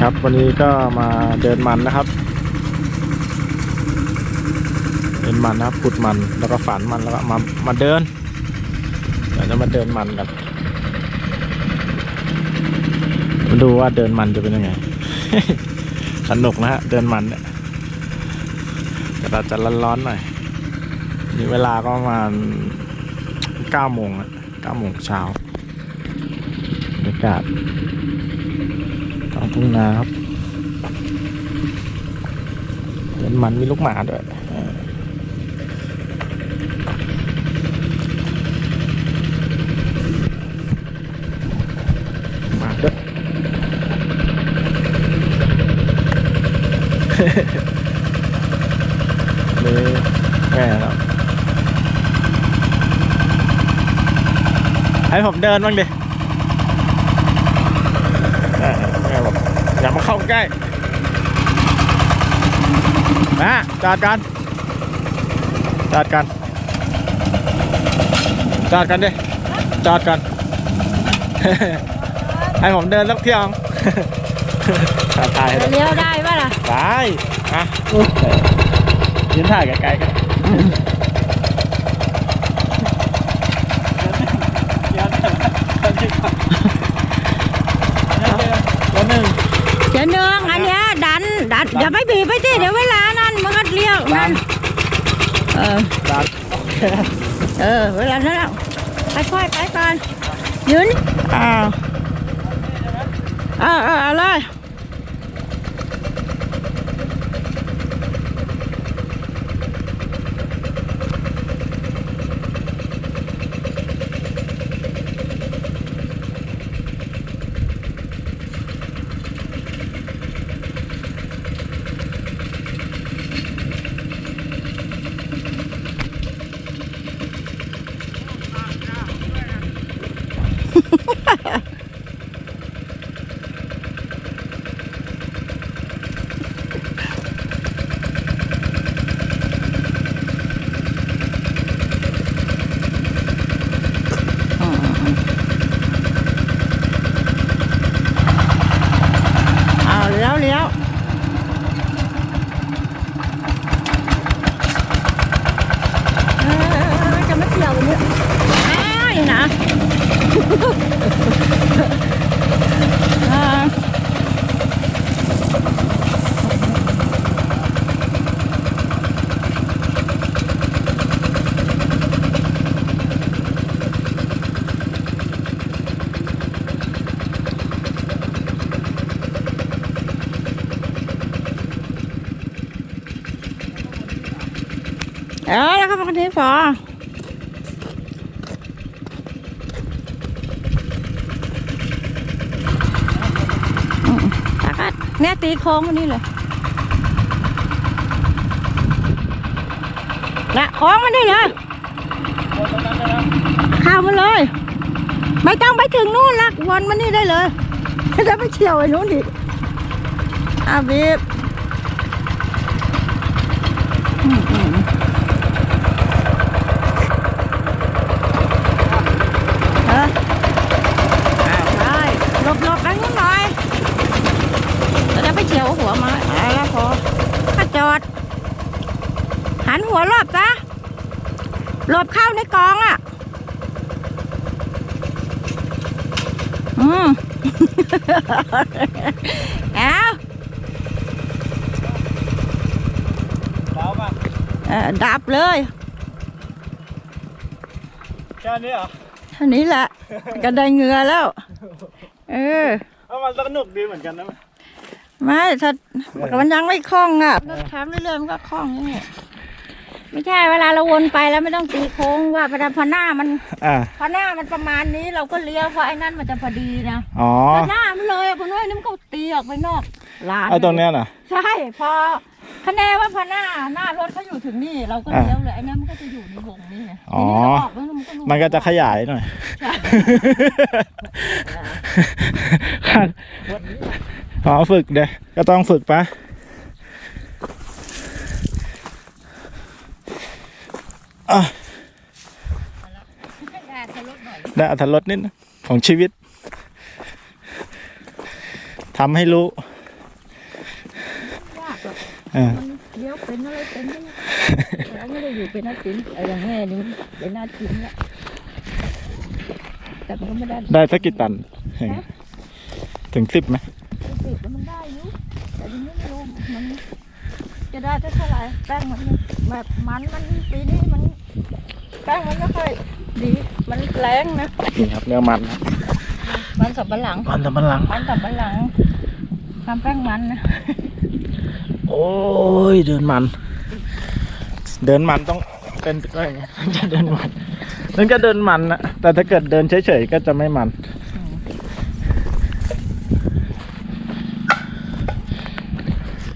ครับวันนี้ก็มาเดินมันนะครับ เดินมันนะครับขุดมันแล้วก็ฝันมันแล้วก็มามาเดินเดี๋ยวจะมาเดินมันกันมาดูว่าเดินมันจะเป็นยังไงสนุกนะฮะเดินมันเนี่ยแต่เราจะร้อนๆหน่อยนี่เวลาก็ประมาณเก้าโมงอะเก้าโมงเช้าากาศท้องทุ่งนาครับเห็นมันมีลูกหมาด้วยหมาด้วยนี่แม่ครับให้ผมเดินบ้างดิ อ่าแม่บอกอย่ามาเข้า ใกล้มาจอดกันจอดกันจอดกันดิจอดกันให้ผมเดินสักเที่ยวถ่ายถ่ายให้ดูเลี้ยวได้ปะล่ะได้อะยืนถ่ายไกลๆกันตัวหนึ่ง เจเนืองอันเนี้ยดันดันอย่าไปบีบไปสิเดี๋ยวเวลานั้นมันก็เลี้ยวนั่นเออดันเออเวลานั้นอะไปค่อยไปก่อนยืนอ้าวเออเออเอาเลยเอาเลี้ยวเลี้ยวเออจะไม่เที่ยวเนี่ยอ้ายนะ อ่า เออแล้วก็มาที่ฟออืมตากัดเนี่ยตีโค้งมานี่เลยนะโค้งมานี่เลยข้ามาเลย ไม่ต้องไปถึงนู่นลักวนมานี่ได้เลยจะไปเฉียวไอ้นู้นดิอาบีบอืมอืม เอออ้าวได้หลบหลบไปนู้นหน่อยจะได้ไปเฉียวหัวมาเอาแล้วพอถ้าจอด หันหัวรอบซะหลบเข้าในกองอะ อืมเอาแล้วป่ะเออดับเลยแค่นี้เหรอเท่านี้แหละก็ได้เหงือแล้ว เออเอามันสนุกดีเหมือนกันนะไม่ถ้ามันยังไม่คล่องอะก็ทำเรื่อยๆมันก็คล่องอย่างนี้ ไม่ใช่เวลาเราวนไปแล้วไม่ต้องตีโค้งว่าพอพอหน้ามันอ่าพอหน้ามันประมาณนี้เราก็เลี้ยวเพราะไอ้นั่นมันจะพอดีนะอ๋อพอหน้ามันเลยอะพอน้อยนี่มันก็ตีออกไปนอกร้านไอ้ตรงเนี้ยน่ะ ใช่พอคะแนนว่าพอหน้าหน้ารถเขาอยู่ถึงนี่เราก็เลี้ยวเลยไอ้นั่นมันก็จะอยู่ในวงนี้ไงอ๋อทีนี้เราออกแล้วมันก็รู้มันก็จะขยายหน่อยใช่อ๋อฝึกเด้ก็ต้องฝึกปะ อะแดดจะลดหน่อยได้อัตรถรสนิดนะของชีวิตทำให้รู้ยากหรอกเออมันเดี๋ยวเป็นอะไรเป็นไม่เราไม่ได้อยู่เป็นอาจินไอ้อย่างแม่นี่มันเป็นอาจินละแต่มันก็ไม่ได้ได้สักกี่ตัน ถึงสิบไหมสิบแล้วมันได้อยู่แต่ทีนี้ไม่รู้มันจะได้เท่าไหร่แป้งมันแบบมันมันปีนี้มัน แป้งมันไม่ค่อยดี มันแรงนะ นี่ครับเนื้อมันนะมันสับปะหลัง มันแต่มันหลัง มันสับปะหลังทำแป้งมันนะ โอ้ยเดินมัน เดินมันต้องเป็นว่าอย่างเงี้ยถึงจะเดินมันถึงจะเดินมันนะแต่ถ้าเกิดเดินเฉยๆก็จะไม่มัน อืม